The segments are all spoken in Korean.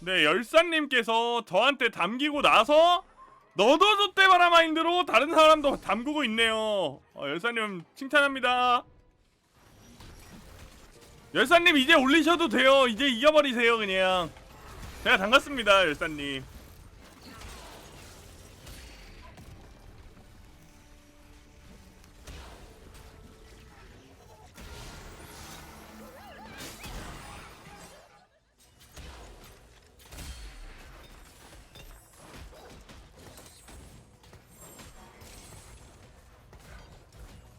네, 열사님께서 저한테 담기고 나서 너도 줬대 바라 마인드로 다른 사람도 담그고 있네요. 어, 열사님 칭찬합니다. 열사님 이제 올리셔도 돼요. 이제 이겨버리세요 그냥. 제가 담갔습니다 열사님.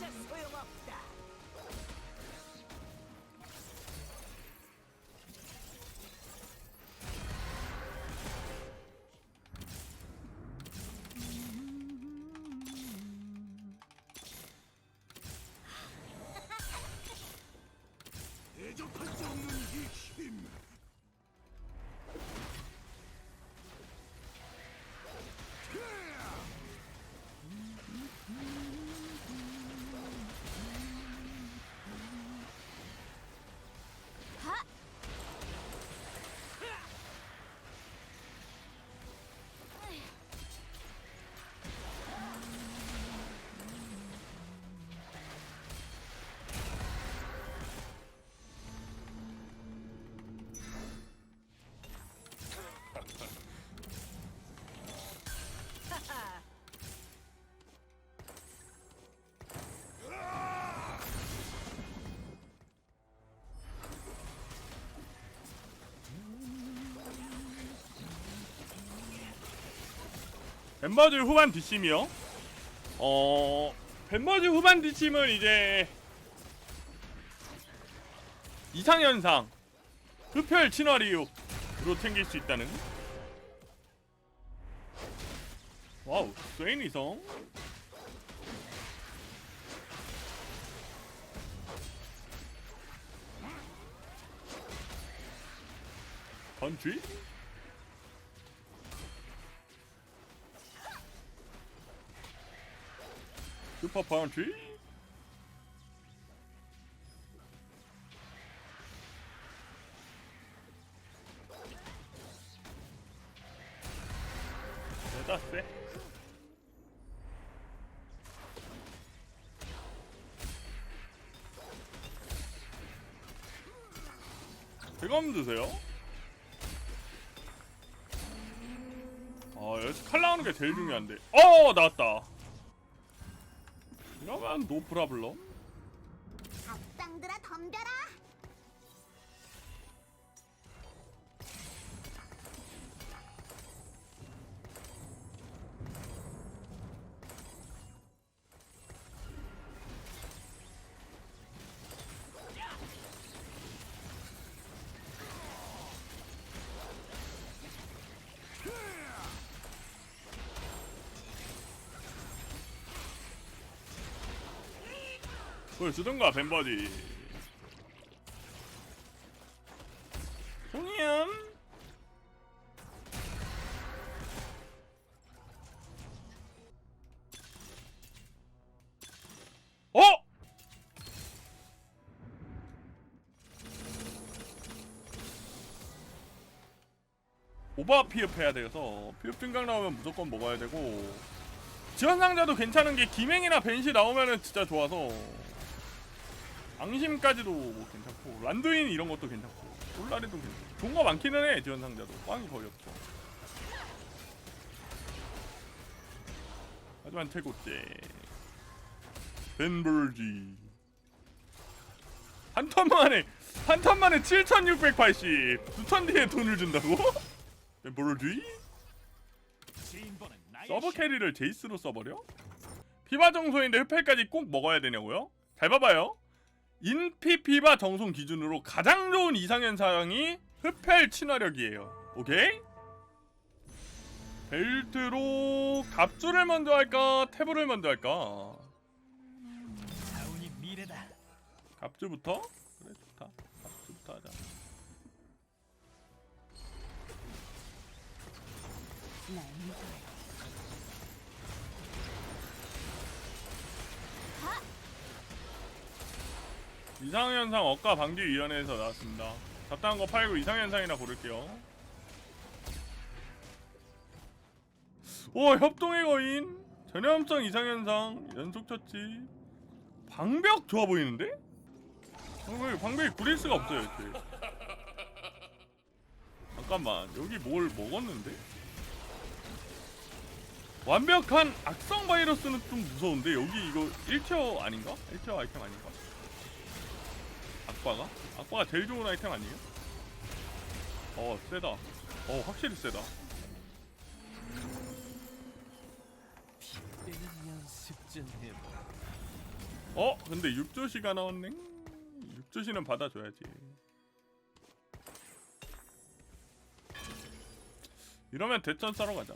도 벤버즈 후반 뒷심이요? 어... 벤버즈 후반 뒷심은 이제 이상현상 흡혈 친화리육으로 챙길 수 있다는 와우 세인이성 번쥐? 슈퍼 펀치? 대다 세. 대검 드세요? 아, 여기서 칼 나오는 게 제일 중요한데. 어, 나왔다. 이러면 노 프라블럼. 악당들아 덤벼라! 그걸 쓰던가 벤버디. 송이염. 어? 오버 피업 해야 돼서 피업 증강 나오면 무조건 먹어야 되고 지원 상자도 괜찮은 게 기맹이나 벤시 나오면은 진짜 좋아서 앙심까지도 뭐 괜찮고 란두인 이런 것도 괜찮고 솔라리도 괜찮고 좋은 거 많기는 해 지원 상자도 꽝이 거의 없죠 하지만 최고째 벤벌지 한 턴 만에 한 턴 만에 7,680 두 턴 뒤에 돈을 준다고? 벤벌지? 시- 캐리를 제이스로 써버려? 피바 정소인데 흡혈까지 꼭 먹어야 되냐고요? 잘 봐봐요. 인피 피바 정송 기준으로 가장 좋은 이상현상이 흡혈 친화력이에요. 오케이? 벨트로 갑주를 먼저 할까? 태브를 먼저 할까? 갑주부터? 그래 좋다. 갑주부터 하자. 이상현상 억가 방지위원회에서 나왔습니다. 잡다한 거 팔고 이상현상이나 고를게요. 오 협동의 거인 전염성 이상현상 연속 처치 방벽 좋아 보이는데? 방벽이 방벽이 구릴 수가 없어요 이렇게. 잠깐만 여기 뭘 먹었는데? 완벽한 악성 바이러스는 좀 무서운데 여기 이거 1티어 아닌가? 1티어 아이템 아닌가? 악바가? 악바가 제일 좋은 아이템 아니에요? 어 세다 어 확실히 세다 때는 연습 좀 해봐. 어? 근데 6조시가 나왔네 6조시는 받아줘야지 이러면 대천 싸러 가자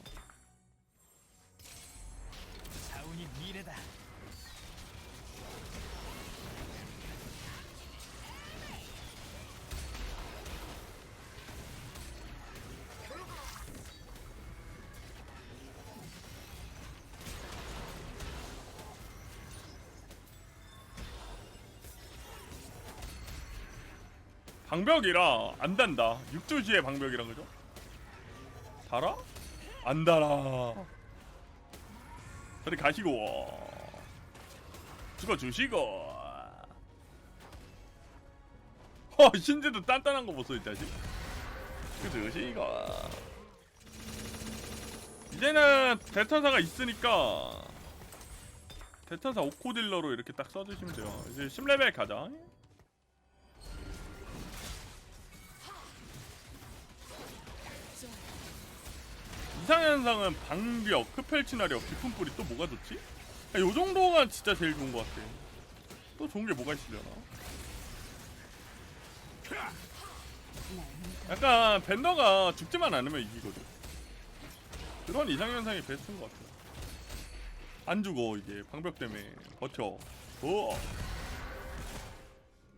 방벽이라 안 단다. 6조시의 방벽이라 그죠? 달아? 안 달아. 저리 가시고. 죽어주시고. 어 신지도 단단한 거 보소 이 자식. 죽어주시고 이제는 대천사가 있으니까 대천사 오코딜러로 이렇게 딱 써주시면 돼요. 이제 10레벨 가자 이상현상은 흡혈 친화력, 깊은 뿌리 또 뭐가 좋지? 야, 요 정도가 진짜 제일 좋은 것 같아. 또 좋은 게 뭐가 있으려나? 약간 벤더가 죽지만 않으면 이기거든. 그런 이상현상이 베스트인 것 같아. 안 죽어 이게 방벽 때문에 버텨. 오.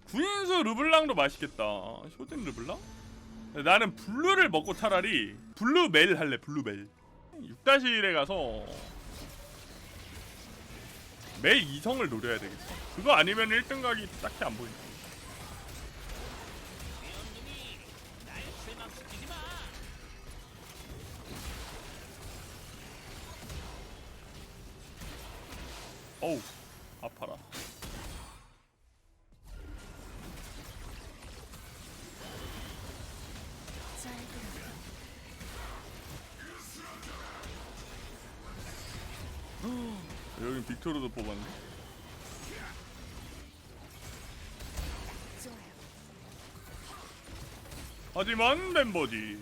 구인수 르블랑도 맛있겠다. 쇼진 르블랑? 나는 블루를 먹고 차라리 블루멜 할래 블루멜. 6-1에 가서 멜 2성을 노려야 되겠어. 그거 아니면 1등 각이 딱히 안 보인다. 어우 아파라 빅토르도 뽑았네. 하지만 벤버지.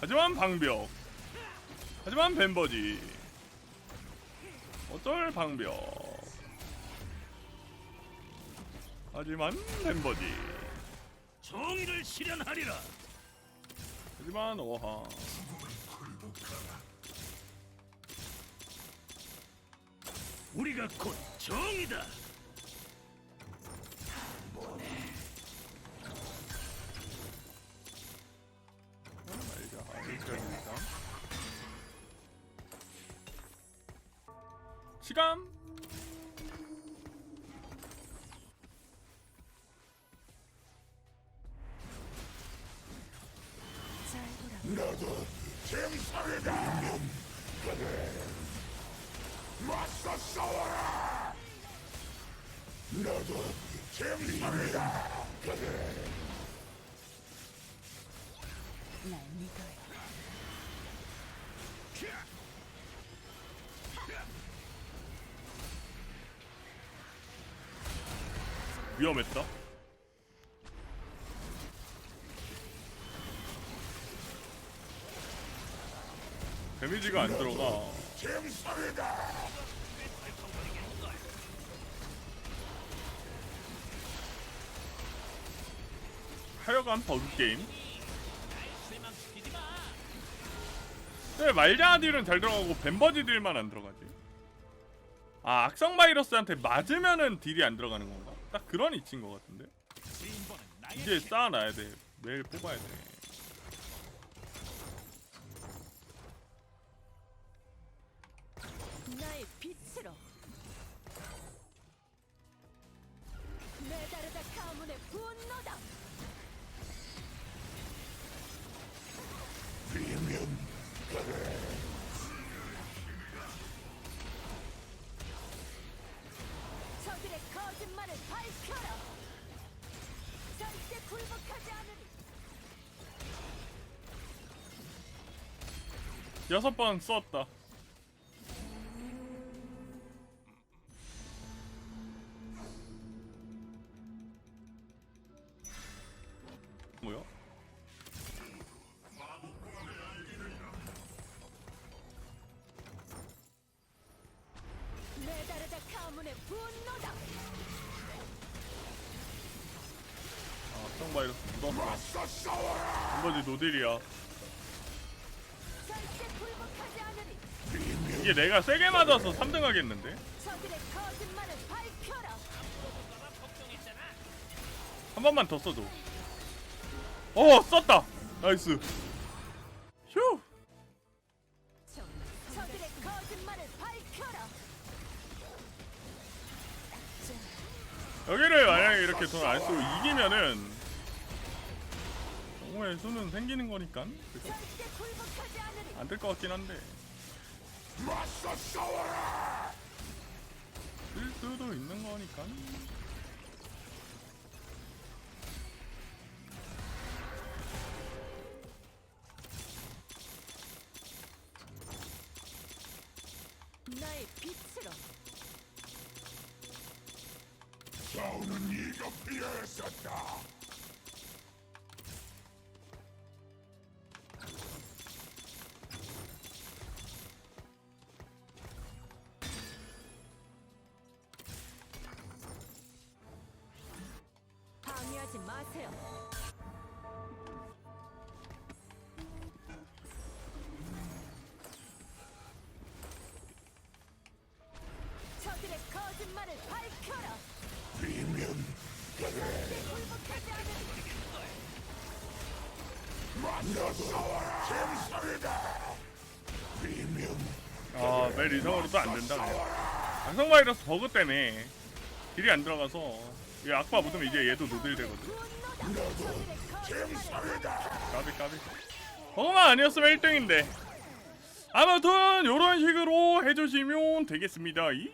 하지만 방벽. 하지만 벤버지. 어쩔 방벽. 하지만 벤버지. 정의를 실현하리라. 하지만 오하 우리가 곧 정이다. 시간 나도 잼성이다. 맞서 싸워라! 나도 재밌습니다! 날 믿어요. 위험했다. 데미지가 안 들어가. 재밌습니다! 하여간 버그 게임. 네, 말자아 딜은 잘 들어가고 벤버지 딜만 안 들어가지. 아 악성 바이러스한테 맞으면은 딜이 안 들어가는 건가? 딱 그런 이치인 것 같은데. 이제 쌓아놔야 돼. 매일 뽑아야 돼. 나의 여섯 번 썼다. 뭐야? 메다르다 가문의 분노다. 성 바이러스 묻었어. 벤버지 노딜이야. 이게 내가 세게 맞아서 3등 하겠는데? 한 번만 더 써줘. 어, 썼다. 나이스. 휴. 여기를 만약에 이렇게 돈 안 쓰고 이기면은 정말 수는 생기는 거니까. 안 될 것 같긴 한데 맞서 싸워라. 쓸 수도 있는 거니까 나의 빛으로 싸우는 이가 필요했었다. 방해하지 마세요. 저들의 거짓말을 밝혀라. 비면 절대 굴복하지 않으리. 맞서 싸워라. 잼성이다. 비면 아 이상으로 또안 된다 그냥 악성 바이러스 버그 때문에 딜이 안 들어가서 이 악바 묻으면 이제 얘도 노딜 되거든. 까비 까비. 버그만 아니었으면 1등인데. 아무튼 요런 식으로 해주시면 되겠습니다. 이